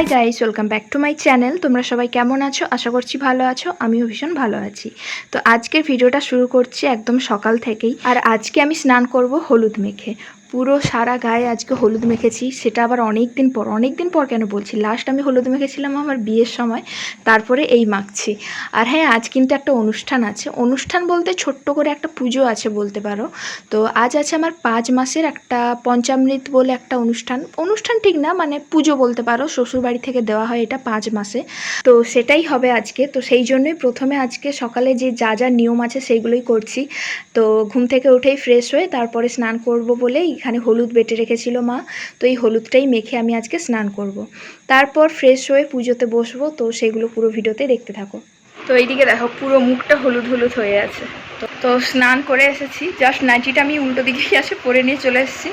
Hi guys welcome back to my channel তোমরা সবাই কেমন আছো? আশা করছি ভালো আছো। আমিও ভীষণ ভালো আছি। তো আজকের ভিডিওটা শুরু করছি একদম সকাল থেকেই। আর আজকে আমি স্নান করব হলুদ মেখে। পুরো সারা গায়ে আজকে হলুদ মেখেছি, সেটা আবার অনেক দিন পর অনেক দিন পর কেন বলছি? লাস্ট আমি হলুদ মেখেছিলাম আমার বিয়ের সময়, তারপরে এই মাখছি। আর হ্যাঁ আজ কিন্তু একটা অনুষ্ঠান আছে। অনুষ্ঠান বলতে ছোট্ট করে একটা পুজো আছে বলতে পারো। তো আজ আছে আমার পাঁচ মাসের একটা পঞ্চামৃত বলে একটা অনুষ্ঠান। অনুষ্ঠান ঠিক না মানে পুজো বলতে পারো, শ্বশুরবাড়ি থেকে দেওয়া হয় এটা পাঁচ মাসে। তো সেটাই হবে আজকে। তো সেই জন্যই প্রথমে আজকে সকালে যে যা যা নিয়ম আছে সেইগুলোই করছি। তো ঘুম থেকে উঠেই ফ্রেশ হয়ে তারপরে স্নান করব বলেই এখানে হলুদ বেটে রেখেছিল মা, তো এই হলুদটাই মেখে আমি আজকে স্নান করব। তারপর ফ্রেশ হয়ে পুজোতে বসবো, তো সেগুলো পুরো ভিডিওতে দেখতে থাকো। তো এইদিকে দেখো, পুরো মুখটা হলুদ হলুদ হয়ে আছে। তো স্নান করে এসেছি জাস্ট নাইটিটা আমি উল্টো দিকেই আসে পরে নিয়ে চলে এসেছি।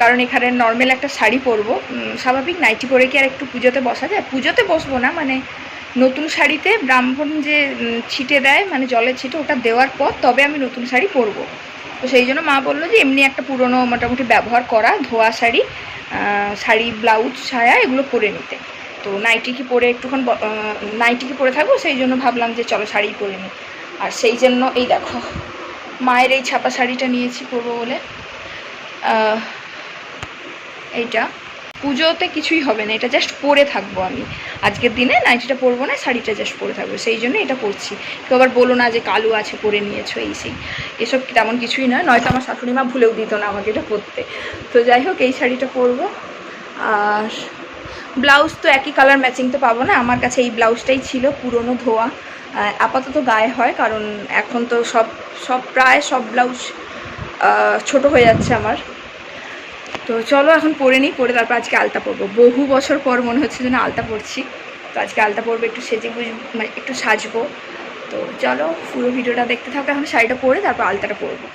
কারণ এখানে নর্মাল একটা শাড়ি পরবো। স্বাভাবিক নাইটি পরে কি আর একটু পুজোতে বসা যায়? পুজোতে বসবো না মানে নতুন শাড়িতে ব্রাহ্মণ যে ছিটে দেয় মানে জলের ছিটে, ওটা দেওয়ার পর তবে আমি নতুন শাড়ি পরবো। তো সেই জন্য মা বলল যে, এমনি একটা পুরনো মোটামুটি ব্যবহার করা, ধোয়া শাড়ি শাড়ি, ব্লাউজ, ছায়া, এগুলো পরে নিতে। তো নাইটি কি পরে একটুক্ষণ নাইটি কি পরে থাকব? সেই জন্য ভাবলাম যে, চলো শাড়ি পরে নিই। আর সেই জন্য, এই দেখো, মায়ের এই ছাপা শাড়িটা নিয়েছি পরবো বলে। এইটা। পুজোতে কিছুই হবে না, এটা জাস্ট পরে থাকব আমি। আজকের দিনে নাইটিটা পরবো না, শাড়িটা জাস্ট পরে থাকব, সেই জন্য এটা পরছি। কেউ আবার বলো না যে কালো আছে, পরে নিয়েছো, এই সেই। এসব তেমন কিছুই নয়, নয়তো আমার শাশুড়ি মা ভুলেও দিত না আমাকে এটা পরতে। তো যাই হোক, এই শাড়িটা পরবো। আর ব্লাউজ তো একই কালার ম্যাচিং তো পাবো না, আমার কাছে এই ব্লাউজটাই ছিল পুরনো ধোয়া। আপাতত গায়ে হয়, কারণ এখন তো সব সব প্রায় সব ব্লাউজ ছোট হয়ে যাচ্ছে আমার। তো চলো এখন পরে নিই পরে তারপর আজকে আলতা পরবো। বহু বছর পর মনে হচ্ছে যেন আলতা পরছি। তো আজকে আলতা পরবো, একটু সেজে গুজ মানে একটু সাজবো। তো চলো পুরো ভিডিওটা দেখতে থাকো, এখন শাড়িটা পরে তারপর আলতাটা পরবো।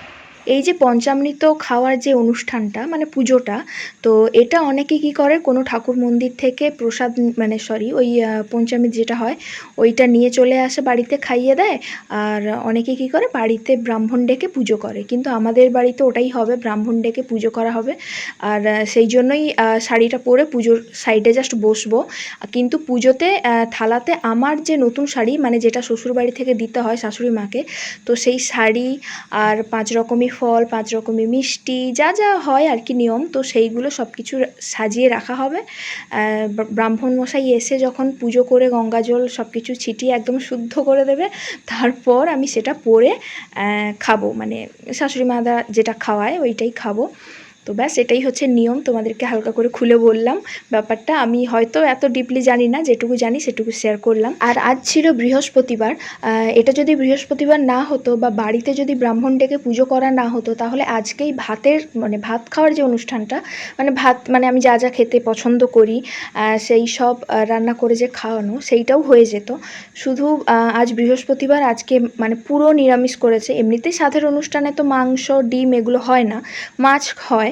এই যে পঞ্চামৃত খাওয়ার যে অনুষ্ঠানটা মানে পুজোটা, তো এটা অনেকে কি করে? কোনো ঠাকুর মন্দির থেকে প্রসাদ মানে সরি ওই পঞ্চামৃত যেটা হয়, ওইটা নিয়ে চলে আসে বাড়িতে খাইয়ে দেয়। আর অনেকে কি করে? বাড়িতে ব্রাহ্মণ ডেকে পুজো করে। কিন্তু আমাদের বাড়িতে ওটাই হবে, ব্রাহ্মণ ডেকে পুজো করা হবে। আর সেই জন্যই শাড়িটা পরে পুজোর সাইডে জাস্ট বসবো। কিন্তু পুজোতে থালাতে আমার যে নতুন শাড়ি মানে যেটা শ্বশুরবাড়ি থেকে দিতে হয় শাশুড়ি মাকে, তো সেই শাড়ি আর পাঁচ রকমই ফল, পাঁচ রকমই মিষ্টি, যা যা হয় আর কি নিয়ম, তো সেইগুলো সব কিছু সাজিয়ে রাখা হবে। ব্রাহ্মণমশাই ব্রাহ্মণ মশাই এসে যখন পুজো করে গঙ্গা জল সব কিছু ছিটিয়ে একদম শুদ্ধ করে দেবে, তারপর আমি সেটা পরে খাব। মানে শাশুড়ি মাদা যেটা খাওয়ায় ওইটাই খাব। তো ব্যাস, এটাই হচ্ছে নিয়ম। তোমাদেরকে হালকা করে খুলে বললাম ব্যাপারটা। আমি হয়তো এত ডিপলি জানি না, যেটুকু জানি সেটুকু শেয়ার করলাম। আর আজ ছিল বৃহস্পতিবার। এটা যদি বৃহস্পতিবার না হতো বা বাড়িতে যদি ব্রাহ্মণ ডেকে পুজো করা না হতো, তাহলে আজকেই ভাতের মানে ভাত খাওয়ার যে অনুষ্ঠানটা মানে ভাত মানে আমি যা যা খেতে পছন্দ করি সেই সব রান্না করে যে খাওয়ানো, সেইটাও হয়ে যেত। শুধু আজ বৃহস্পতিবার, আজকে মানে পুরো নিরামিষ করেছে। এমনিতেই সাধের অনুষ্ঠানে তো মাংস, ডিম এগুলো হয় না। মাছ হয়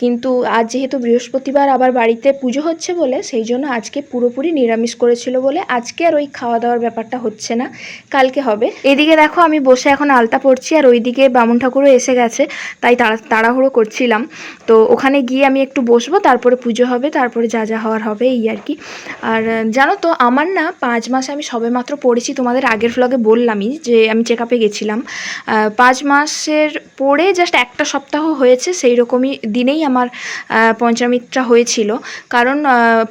কিন্তু আজ যেহেতু বৃহস্পতিবার আবার বাড়িতে পুজো হচ্ছে বলে, সেই জন্য আজকে পুরোপুরি নিরামিষ করেছিল বলে আজকে আর ওই খাওয়া দাওয়ার ব্যাপারটা হচ্ছে না। কালকে হবে। এদিকে দেখো আমি বসে এখন আলতা পড়ছি আর ওইদিকে বামুন ঠাকুরও এসে গেছে, তাই তাড়া, তাড়াহুড়ো করছিলাম। তো ওখানে গিয়ে আমি একটু বসবো, তারপরে পুজো হবে, তারপরে যা যা হওয়ার হবে, এই আর কি। আর জানো তো, আমার না পাঁচ মাস আমি সবেমাত্র পড়েছি, তোমাদের আগের ফ্লগে বললামই যে আমি চেক আপে গেছিলাম পাঁচ মাসের পরে জাস্ট একটা সপ্তাহ হয়েছে সেই রকমই দিনেই আমার পঞ্চামৃতটা হয়েছিল। কারণ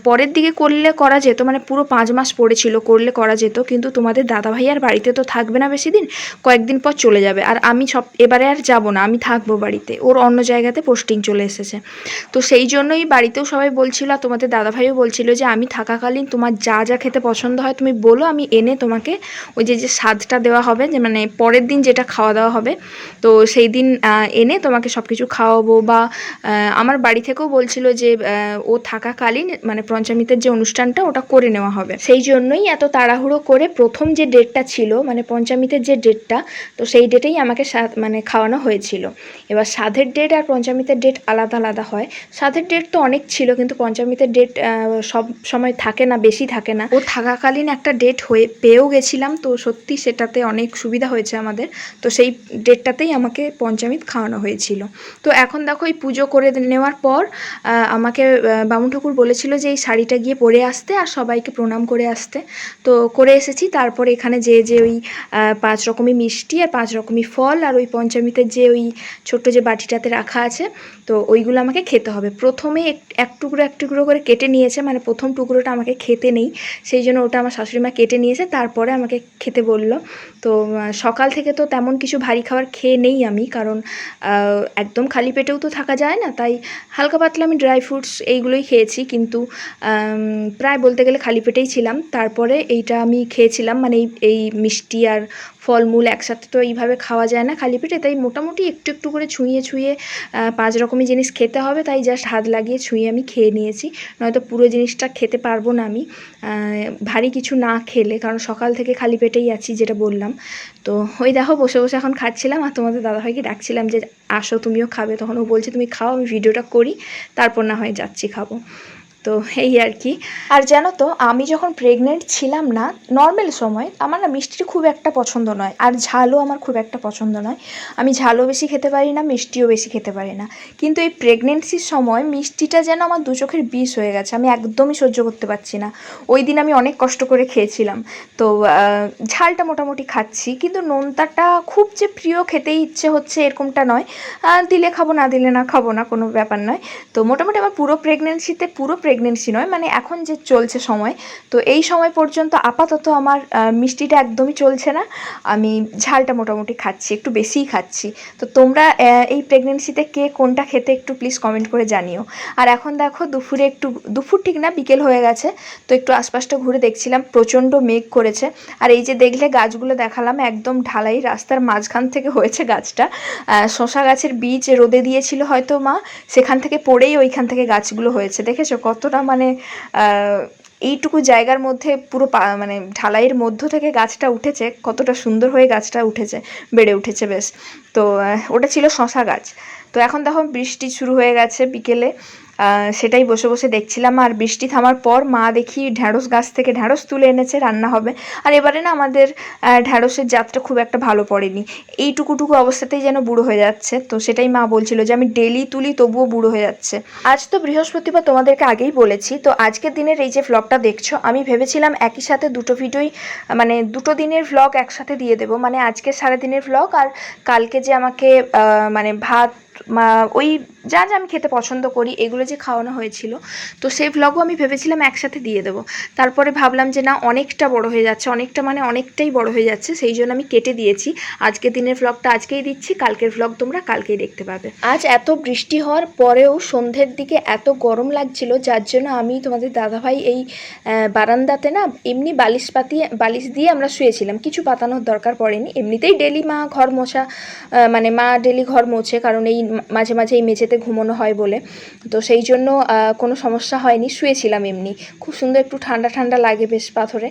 পরের দিকে করলে করা যেত মানে পুরো পাঁচ মাস পড়েছিল, করলে করা যেত, কিন্তু তোমাদের দাদাভাই আর বাড়িতে তো থাকবে না বেশি দিন, কয়েকদিন পর চলে যাবে। আর আমি সব, এবারে আর যাব না, আমি থাকব বাড়িতে। ওর অন্য জায়গাতে পোস্টিং চলে এসেছে। তো সেই জন্যই বাড়িতেও সবাই বলছিল, আর তোমাদের দাদাভাইও বলছিল যে, আমি থাকাকালীন তোমার যা যা খেতে পছন্দ হয় তুমি বলো, আমি এনে তোমাকে ওই যে যে স্বাদটা দেওয়া হবে, যে মানে পরের দিন যেটা খাওয়া দাওয়া হবে, তো সেই দিন এনে তোমাকে সব কিছু খাওয়াবো বা আমার বাড়ি থেকেও বলছিল যে ও থাকাকালীন মানে পঞ্চামৃতের যে অনুষ্ঠানটা, ওটা করে নেওয়া হবে। সেই জন্যই এত তাড়াহুড়ো করে প্রথম যে ডেটটা ছিল মানে পঞ্চামৃতের যে ডেটটা, তো সেই ডেটেই আমাকে মানে খাওয়ানো হয়েছিল। এবার সাধের ডেট আর পঞ্চামৃতের ডেট আলাদা আলাদা হয়। সাধের ডেট তো অনেক ছিল, কিন্তু পঞ্চামৃতের ডেট সব সময় থাকে না, বেশি থাকে না। ও থাকাকালীন একটা ডেট হয়ে, পেয়েও গেছিলাম, তো সত্যি সেটাতে অনেক সুবিধা হয়েছে আমাদের। তো সেই ডেটটাতেই আমাকে পঞ্চামৃত খাওয়ানো হয়েছিল। তো এখন দেখো, এই পুজো করে নেওয়ার পর আমাকে বামুন ঠাকুর বলেছিল যে এই শাড়িটা গিয়ে পরে আসতে আর সবাইকে প্রণাম করে আসতে। তো করে এসেছি, তারপর এখানে যে যে ওই পাঁচ রকমই মিষ্টি আর পাঁচ রকমই ফল আর ওই পঞ্চমীতে যে ওই ছোট্ট যে বাটিটাতে রাখা আছে, তো ওইগুলো আমাকে খেতে হবে। প্রথমে এক এক টুকরো এক টুকরো করে কেটে নিয়েছে মানে প্রথম টুকরোটা আমাকে খেতে নেই। সেই জন্য ওটা আমার শাশুড়ি মা কেটে নিয়েছে, তারপরে আমাকে খেতে বলল। তো সকাল থেকে তো তেমন কিছু ভারী খাবার খেয়ে নেই আমি, কারণ একদম খালি পেটেও তো থাকা যায় না, তাই হালকা পাতলা আমি ড্রাই ফ্রুটস এইগুলোই খেয়েছি কিন্তু প্রায় বলতে গেলে খালি পেটেই ছিলাম। তারপরে এইটা আমি খেয়েছিলাম মানে এই মিষ্টি আর ফলমূল একসাথে তো এইভাবে খাওয়া যায় না খালি পেটে, তাই মোটামুটি একটু একটু করে ছুঁয়ে ছুঁয়ে পাঁচ রকমের জিনিস খেতে হবে, তাই জাস্ট হাত লাগিয়ে ছুঁয়ে আমি খেয়ে নিয়েছি। নয়তো পুরো জিনিসটা খেতে পারব না আমি। ভারী কিছু না খেলে, কারণ সকাল থেকে খালি পেটেই আছি যেটা বললাম। তো ওই দেখো, বসে বসে এখন খাচ্ছিলাম আর তোমাদের দাদাভাইকে ডাকছিলাম যে, আসো তুমিও খাবে। তখন ও বলছে, তুমি খাও, আমি ভিডিওটা করি, তারপর না হয় যাচ্ছি, খাব। তো এই আর কি। আর জানো তো, আমি যখন প্রেগনেন্ট ছিলাম না নর্মাল সময় আমার না মিষ্টি খুব একটা পছন্দ নয়, আর ঝালও আমার খুব একটা পছন্দ নয়। আমি ঝালও বেশি খেতে পারি না, মিষ্টিও বেশি খেতে পারি না। কিন্তু এই প্রেগনেন্সির সময় মিষ্টিটা যেন আমার দু চোখের বিষ হয়ে গেছে, আমি একদমই সহ্য করতে পারছি না। ওই দিন আমি অনেক কষ্ট করে খেয়েছিলাম। তো ঝালটা মোটামুটি খাচ্ছি, কিন্তু নোনতাটা খুব যে প্রিয় খেতেই ইচ্ছে হচ্ছে এরকমটা নয়। দিলে খাব, না দিলে না খাব, না কোনো ব্যাপার নয়। তো মোটামুটি আমার পুরো প্রেগনেন্সিতে পুরো প্রেগনেন্সি নয় মানে এখন যে চলছে সময়, তো এই সময় পর্যন্ত আপাতত আমার মিষ্টিটা একদমই চলছে না। আমি ঝালটা মোটামুটি খাচ্ছি, একটু বেশিই খাচ্ছি। তো তোমরা এই প্রেগনেন্সিতে কে কোনটা খেতে একটু প্লিজ কমেন্ট করে জানিও। আর এখন দেখো দুপুরে একটু, দুপুর ঠিক না, বিকেল হয়ে গেছে, তো একটু আশপাশটা ঘুরে দেখছিলাম, প্রচণ্ড মেঘ করেছে। আর এই যে দেখলে গাছগুলো দেখালাম, একদম ঢালাই রাস্তার মাঝখান থেকে হয়েছে গাছটা। শশা গাছের বীজ রোদে দিয়েছিল হয়তো মা, সেখান থেকে পড়েই ওইখান থেকে গাছগুলো হয়েছে, দেখেছ কতটা মানে এইটুকু জায়গার মধ্যে পুরো মানে ঢালাইয়ের মধ্য থেকে গাছটা উঠেছে, কতটা সুন্দর হয়ে গাছটা উঠেছে, বেড়ে উঠেছে বেশ। তো ওটা ছিল শশা গাছ। তো এখন দেখো বৃষ্টি শুরু হয়ে গেছে বিকেলে। সেটাই বসে বসে দেখছিলাম আর বৃষ্টি থামার পর মা দেখি ঢ্যাঁড়স গাছ থেকে ঢ্যাঁড়স তুলে এনেছে, রান্না হবে। আর এবারে না আমাদের ঢ্যাঁড়সের জাতটা খুব একটা ভালো পড়েনি। এইটুকুটুকু অবস্থাতেই যেন বুড়ো হয়ে যাচ্ছে। তো সেটাই মা বলছিল যে আমি ডেলি তুলি, তবুও বুড়ো হয়ে যাচ্ছে। আজ তো বৃহস্পতিবার তোমাদেরকে আগেই বলেছি। তো আজকের দিনের এই যে ভ্লগটা দেখছ, আমি ভেবেছিলাম একই সাথে দুটো ভিডিওই মানে দুটো দিনের ভ্লগ একসাথে দিয়ে দেবো। মানে আজকে সারাদিনের ভ্লগ আর কালকে যে আমাকে মানে ভাত ওই যা যা আমি খেতে পছন্দ করি, এগুলো যে খাওয়ানো হয়েছিল। তো সেই ভ্লগও আমি ভেবেছিলাম একসাথে দিয়ে দেবো। তারপরে ভাবলাম যে না, অনেকটা বড় হয়ে যাচ্ছে, অনেকটা মানে অনেকটাই বড় হয়ে যাচ্ছে, সেই জন্য আমি কেটে দিয়েছি। আজকের দিনের ভ্লগটা আজকেই দিচ্ছি, কালকের ভ্লগ তোমরা কালকেই দেখতে পাবে। আজ এত বৃষ্টি হওয়ার পরেও সন্ধ্যের দিকে এত গরম লাগছিল, যার জন্য আমি তোমাদের দাদাভাই এই বারান্দাতে না এমনি বালিশ পাতিয়ে, বালিশ দিয়ে আমরা শুয়েছিলাম। কিছু পাতানোর দরকার পড়েনি। এমনিতেই ডেলি মা ঘর মোছা মানে মা ডেলি ঘর মোছে, কারণ এই মাঝে মাঝে এই মেঝেতে ঘুমোনো হয় বলে। তো সেই জন্য কোনো সমস্যা হয়নি, শুয়েছিলাম এমনি। খুব সুন্দর একটু ঠান্ডা ঠান্ডা লাগে বেশ পাথরে।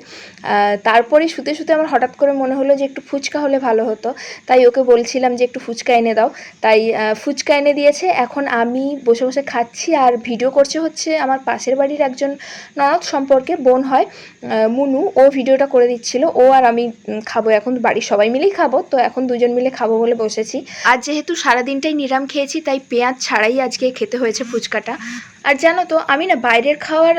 তারপরে শুতে শুতে আমার হঠাৎ করে মনে হলো যে একটু ফুচকা হলে ভালো হতো। তাই ওকে বলছিলাম যে একটু ফুচকা এনে দাও। তাই ফুচকা এনে দিয়েছে। এখন আমি বসে বসে খাচ্ছি আর ভিডিও করছে হচ্ছে আমার পাশের বাড়ির একজন ননদ সম্পর্কে বোন হয় মুনু। ও ভিডিওটা করে দিচ্ছিল। ও আর আমি খাব। এখন বাড়ির সবাই মিলেই খাব। তো এখন দুজন মিলে খাব বলে বসেছি। আর যেহেতু সারাদিনটাই নিরাম খেয়েছি, তাই পেঁয়াজ ছাড়াই আজকে খেতে হয়েছে ফুচকাটা। আর জানো তো, আমি না বাইরের খাওয়ার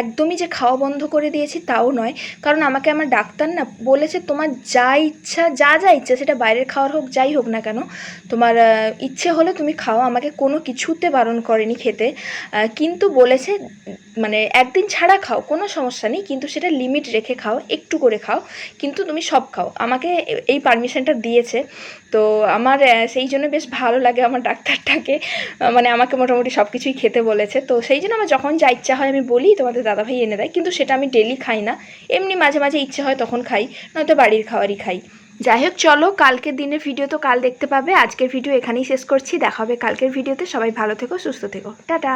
একদমই যে খাওয়া বন্ধ করে দিয়েছি তাও নয়। কারণ আমাকে আমার ডাক্তার না বলেছে তোমার যা ইচ্ছা, যা যা ইচ্ছা, সেটা বাইরের খাওয়ার হোক, যাই হোক না কেন, তোমার ইচ্ছে হলে তুমি খাও, আমাকে কোনো কিছুতে বারণ করেনি খেতে। কিন্তু বলেছে মানে একদিন ছাড়া খাও, কোনো সমস্যা নেই, কিন্তু সেটা লিমিট রেখে খাও, একটু করে খাও, কিন্তু তুমি সব খাও। আমাকে এই পারমিশনটা দিয়েছে, তো আমার সেই জন্য বেশ ভালো লাগে আমার ডাক্তারটাকে মানে আমাকে মোটামুটি সব কিছুই খেতে বলেছে। তো সেই জন্য আমার যখন যা ইচ্ছা হয় আমি বলি, তোমাদের দাদাভাই এনে দেয়। কিন্তু সেটা আমি ডেলি খাই না। এমনি মাঝে মাঝে ইচ্ছে হয় তখন খাই, নয়তো বাড়ির খাবারই খাই। যাই হোক, চলো, কালকের দিনের ভিডিও তো কাল দেখতে পাবে। আজকের ভিডিও এখানেই শেষ করছি। দেখা হবে কালকের ভিডিওতে সবাই ভালো থেকো, সুস্থ থেকো। টাটা!